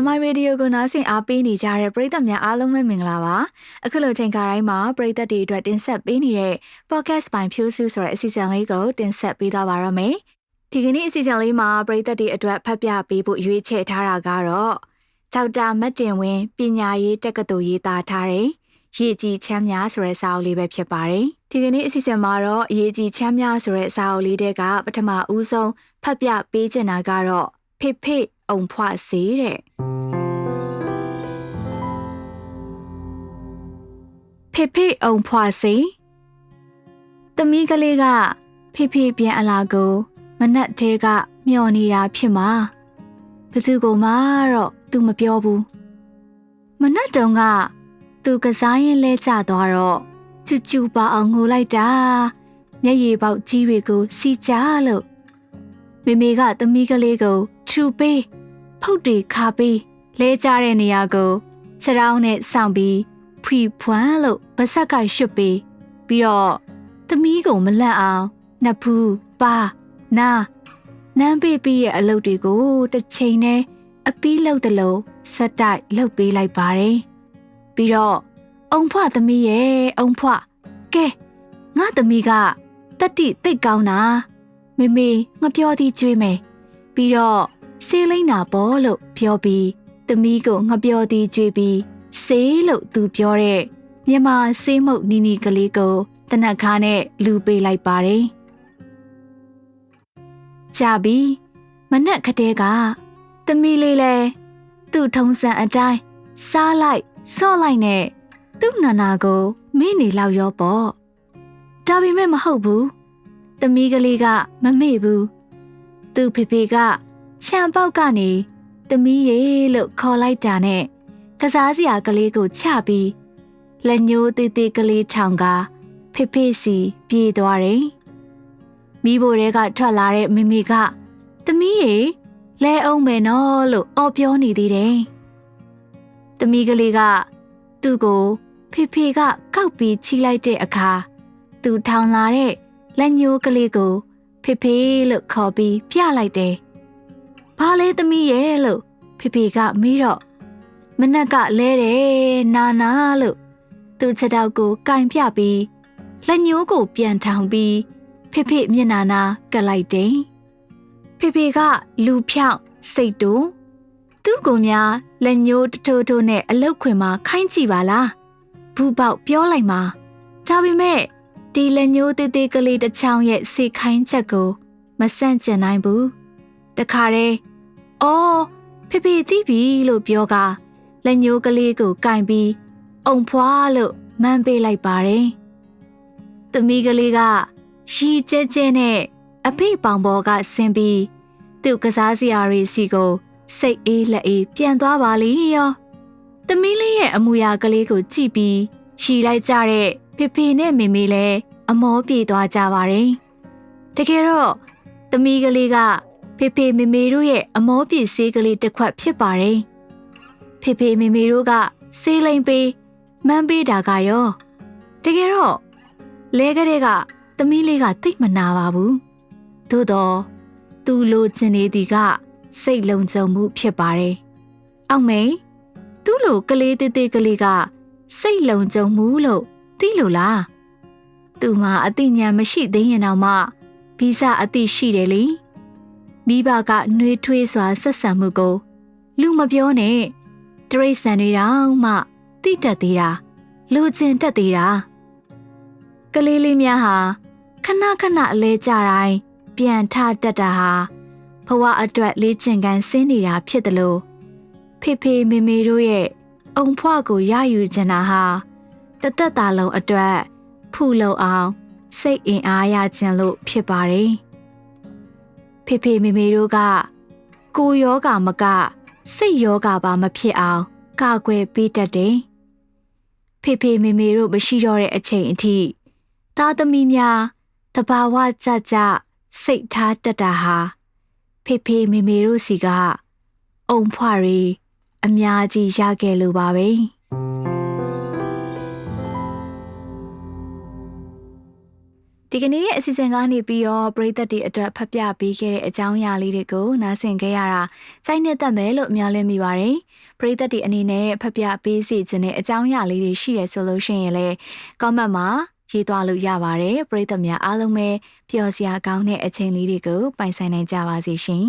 MI Radio ကိုနားဆင်အားပေးနေကြတဲ့ပရိသတ်များအားလုံးပဲမင်္ဂလာပါအခုလိုချိန်ခါတိုင်းမှာပရိသတ်တွေအတွက်တင်ဆက်ပေးနေတဲ့ podcast ပိုင်းဖြိုးစုဆိုတဲ့အစီအစဉ်လေးကိုတင်ဆက်ပေးသွားပါရမယ်ဒီကနေ့အစီအစဉ်လေးမှာပရိသတ်တွေအတွက်ဖတ်ပြပေးဖို့ရွေးချယ်ထားတာကတော့ဒေါက်တာမတ်တင်ဝင်းပညာရေးတက္ကသိုလ်ရေးသားထားတဲ့ရေကြီးချမ်းများဆိုတဲ့စာအုပ်လေးပဲဖြစ်ပါတယ်ဒီကနေ့အစီအစဉ်မှာတော့ရေကြီးချမ်းများဆိုတဲ့စာအုပ်လေးတဲ့ကပထမဦးဆုံးဖတ်ပြပေးချင်တာကတော့ ဖေဖေအုံဖွားစေးတဲ့ဖေဖေအုံဖွားစေးသမီးကလေးကဖေဖေပြန်အလာကိုမနက်တည်းကမျောနေတာဖြစ်မှာဘသူကမှတော့သူမပြောဘူးမနက်တုန်းကသူကစားရင်လဲကျသွားတော့ကျူကျူပါအောင်ငိုလိုက်တာမျက်ရည်ပေါက်ကြီးတွေကိုစီကြလို့မိမိကသမီးကလေးကို ထူပေးဖုတ်တွေခါပေးလဲကြတဲ့နေရာကိုခြေထောက်နဲ့ဆောင်းပြီးဖွီဖွမ်းလို့ဗဆက်ကရွှတ်ပေးပြီးတော့သမီးကိုမလန့်အောင်နှစ်ဖူးပါနာနမ်းပေးပြီးရဲ့အလုပ်တွေကိုတစ်ချိန်နဲ့အပီးလောက်တလို့ဆက်တိုက်လုပ်ပေးလိုက်ပါတယ်ပြီးတော့အုံဖွားသမီးရဲ့အုံဖွားကဲငါသမီးကတတိတိတ်ကောင်းတာမေမေငါပြောသည်ကြွေးမယ်ပြီးတော့ ဆေးလိမ့်နာပေါ်လို့ပြောပြီးသမီးကိုငါပြောသည်ကြွေးပြီးဆေးလို့သူပြောတဲ့မြန်မာဆေးမုတ်နီနီကလေးကိုတနက်ခါနဲ့လူပေးလိုက်ပါတယ်ကြပြီမနက်ခတဲကသမီးလေးလဲသူ့ထုံစံအတိုင်းစားလိုက်ဆော့လိုက်နဲ့သူ့နာနာကိုမင်းနေလောက်ရောပေါ့ဒါပေမဲ့မဟုတ်ဘူးသမီးကလေးကမမေ့ဘူးသူ့ဖေဖေက ခြံပေါက်ကနေသမီးရေလို့ခေါ်လိုက်တာနဲ့ကစားစရာကလေးကိုချပြီးလက်ညှိုးသေးသေးကလေးထောင်ကဖေဖေစီပြေးသွားတယ်မိဘတွေကထွက်လာတဲ့မိမိကသမီးရေလဲအောင်မယ်နော်လို့အော်ပြောနေသေးတယ်သမီးကလေးကသူ့ကိုဖေဖေကကောက်ပြီးချီလိုက်တဲ့အခါသူထောင်လာတဲ့လက်ညှိုးကလေးကိုဖေဖေလို့ခေါ်ပြီးပြလိုက်တယ်။ ဘာလဲသမီးရဲ့လို့ဖေဖေကမေးတော့မနက်ကလဲတယ်နာနာလို့သူ့ချက်တောက်ကိုကင်ပြပြီးလက်ညှိုးကိုပြန်ထောင်ပြီးဖေဖေမျက်နာနာကပ်လိုက်တယ်။ဖေဖေကလူဖြောင်းစိတ်တူသူ့ကိုများလက်ညှိုးတထိုးထိုးနဲ့အလုတ်ခွင်မှာခိုင်းကြည့်ပါလား။ဘူးပေါက်ပြောလိုက်မှာဒါပေမဲ့ဒီလက်ညှိုးသေးသေးကလေးတစ်ချောင်းရဲ့စေခိုင်းချက်ကိုမဆန့်ကျင်နိုင်ဘူး တခါတည်းအော်ဖေဖေသိပြီလို့ပြောကလက်ညှိုးကလေးကိုကင်ပြီးအုံဖွာလို့မှန်းပေးလိုက်ပါတယ်သမီးကလေးကရှီကျဲကျဲနဲ့အဖေပေါင်ပေါ်ကဆင်းပြီးသူ့ကစားစရာတွေစီကိုစိတ်အေးလက်အေးပြန်သွားပါလေရောသမီးလေးရဲ့အမူအရာကလေးကိုကြည့်ပြီးရှီလိုက်ကြတဲ့ဖေဖေနဲ့မေမေလည်းအမောပြေသွားကြပါတယ်။တကယ်တော့သမီးကလေးက ဖေဖေမေမေတို့ရဲ့အမောပြေဆေးကလေးတစ်ခွက်ဖြစ်ပါတယ်။ဖေဖေမေမေတို့ကဆေးလိမ်ပေးမန်းပေးတာကရောတကယ်တော့လဲကလေးကသမီးလေးကတိတ်မနာပါဘူး။သို့တော့သူ့လိုချင်နေသည်ကစိတ်လုံခြုံမှုဖြစ်ပါတယ်။အောက်မိန်သူ့လိုကလေးသေးသေးကလေးကစိတ်လုံခြုံမှုလို့သိလို့လားသူမှာအသိဉာဏ်မရှိသေးရင်တော့မှဗီဇအသိရှိတယ်လေ မိဘကနှွေးထွေးစွာဆက်ဆံမှုကို လူမပြောနဲ့တရိတ်ဆန်တွေတောင်မှတိတက်သေးတာလူချင်းတက်သေးတာကလေးလေးများဟာခဏခဏအလဲကြတိုင်းပြန်ထတက်တာဟာဘဝအတွက်လေးချင်ကန်ဆင်းနေတာဖြစ်တယ်လို့ဖေဖေမေမေတို့ရဲ့အုံဖွားကိုရယူချင်တာဟာတသက်တာလုံးအတွက်ဖူလုံအောင် စိတ်အင်အားရခြင်းလို့ဖြစ်ပါတယ်။ ဖေဖေမေမေတို့ကကိုယောဂမကစိတ်ယောဂပါမဖြစ်အောင်ကာကွယ်ပေးတတ်တယ်။ဖေဖေမေမေတို့မရှိတော့တဲ့အချိန်အထိသားသမီးများတဘာဝကြကြစိတ်ထားတတ်တာဟာဖေဖေမေမေတို့စီကအုံဖွားရီအများကြီးရခဲ့လို့ပါပဲ။ ဒီကနေ့ရဲ့အစီအစဉ်ကနေပြီးတော့ပရိသတ်တွေအတွက်ဖတ်ပြပေးခဲ့တဲ့အကြောင်းအရာလေးတွေကိုနားဆင်ခဲ့ရတာစိုက်နှစ်သက်မယ်လို့မျှော်လင့်မိပါတယ်ပရိသတ်တွေအနေနဲ့ဖတ်ပြပေးစီခြင်းတဲ့အကြောင်းအရာလေးတွေရှိရဆိုလို့ရှိရင်လည်း comment မှာရေးသွားလို့ရပါတယ်ပရိသတ်များအားလုံးပဲပျော်စရာကောင်းတဲ့အချိန်လေးတွေကိုပိုင်ဆိုင်နိုင်ကြပါစေရှင်